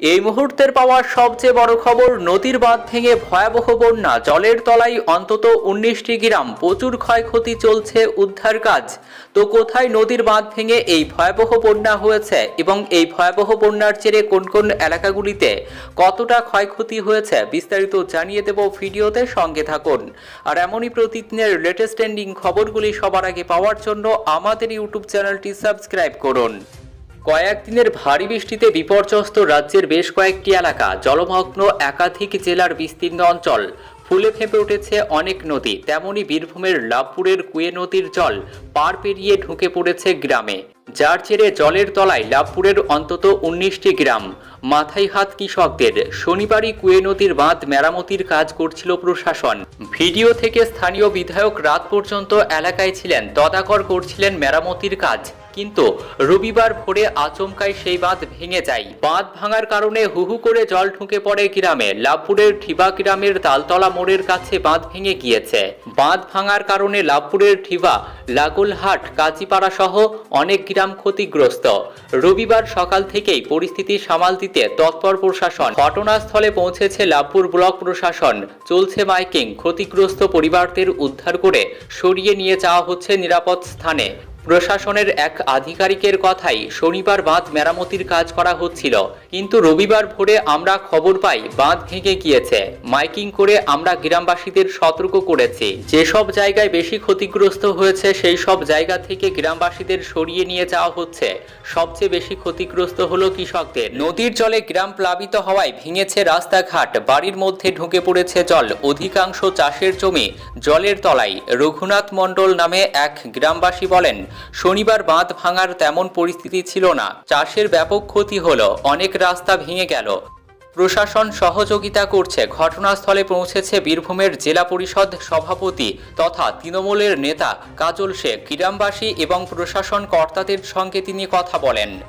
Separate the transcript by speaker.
Speaker 1: এই মুহূর্তের পাওয়া সবচেয়ে বড় খবর, নদীর বাঁধ ভেঙে ভয়াবহ বন্যা। জলের তলায় অন্তত উনিশটি গ্রাম। প্রচুর ক্ষয়ক্ষতি চলছে উদ্ধার কাজ। তো কোথায় নদীর বাঁধ ভেঙে এই ভয়াবহ বন্যা হয়েছে এবং এই ভয়াবহ বন্যার জেরে কোন কোন এলাকাগুলিতে কতটা ক্ষয়ক্ষতি হয়েছে, বিস্তারিত জানিয়ে দেব ভিডিওতে সঙ্গে থাকুন। আর এমনই প্রতিদিনের লেটেস্ট ট্রেন্ডিং খবরগুলি সবার আগে পাওয়ার জন্য আমাদের ইউটিউব চ্যানেলটি সাবস্ক্রাইব করুন। কয়েকদিনের ভারী বৃষ্টিতে বিপর্যস্ত রাজ্যের বেশ কয়েকটি এলাকা, জলমগ্ন একাধিক জেলার বিস্তীর্ণ অঞ্চল। ফুলে ফেঁপে উঠেছে অনেক নদী, তেমনি বীরভূমের লাভপুরের কুয়ে নদীর জল পার পেরিয়ে ঢুকে পড়েছে গ্রামে। যার জেরে জলের তলায় লাভপুরের অন্তত উনিশটি গ্রাম। মাথায় হাত কৃষকদের, শনিবারই কুয়ে নদীর বাঁধ মেরামতির কাজ করছিল প্রশাসন। ভিডিও থেকে স্থানীয় বিধায়ক রাত পর্যন্ত এলাকায় ছিলেন, তদাকর করছিলেন মেরামতির কাজ। কিন্তু রবিবার ভোরে আচমকায় সেই বাঁধ ভেঙে যায়। বাঁধ ভাঙার কারণে হুহু করে জল ঢুকে পড়ে গ্রামে। লাভপুরের ঠিবা গ্রামের তালতলা মোড়ের কাছে বাঁধ ভেঙে গিয়েছে। বাঁধ ভাঙার কারণে লাভপুরের ঠিবা, লাগুলহাট, কাঁচিপাড়া সহ অনেক গ্রাম ক্ষতিগ্রস্ত। রবিবার সকাল থেকেই পরিস্থিতি সামাল দিতে তৎপর প্রশাসন ঘটনাস্থলে পৌঁছেছে লাভপুর ব্লক প্রশাসন। চলছে মাইকিং, ক্ষতিগ্রস্ত পরিবারদের উদ্ধার করে সরিয়ে নিয়ে যাওয়া হচ্ছে নিরাপদ স্থানে। প্রশাসনের এক আধিকারিকের কথাই শনিবার বাঁধ মেরামতির কাজ করা হচ্ছিল। কিন্তু রবিবার ভোরে আমরা খবর পাই বাঁধ ভেঙে গিয়েছে। মাইকিং করে আমরা গ্রামবাসীদের সতর্ক করেছি। যেসব জায়গায় বেশি ক্ষতিগ্রস্ত হয়েছে, সেই সব জায়গা থেকে গ্রামবাসীদের সরিয়ে নিয়ে যাওয়া হচ্ছে। সবচেয়ে বেশি ক্ষতিগ্রস্ত হলো কৃষকদের। নদীর জলে গ্রাম প্লাবিত হওয়ায় ভেঙেছে রাস্তাঘাট। বাড়ির মধ্যে ঢুকে পড়েছে জল। অধিকাংশ চাষের জমি জলের তলায়। রঘুনাথ মণ্ডল নামে এক গ্রামবাসী বলেন শনিবার বাঁধ ভাঙার তেমন পরিস্থিতি ছিল না। চাষের ব্যাপক ক্ষতি হলো, অনেক রাস্তা ভেঙে গেল। প্রশাসন সহযোগিতা করছে, ঘটনাস্থলে পৌঁছেছে বীরভূমের জেলা পরিষদ সভাপতি তথা তৃণমূলের নেতা কাজল শেখ। গ্রামবাসী এবং প্রশাসন কর্তাদের সঙ্গে তিনি কথা বলেন।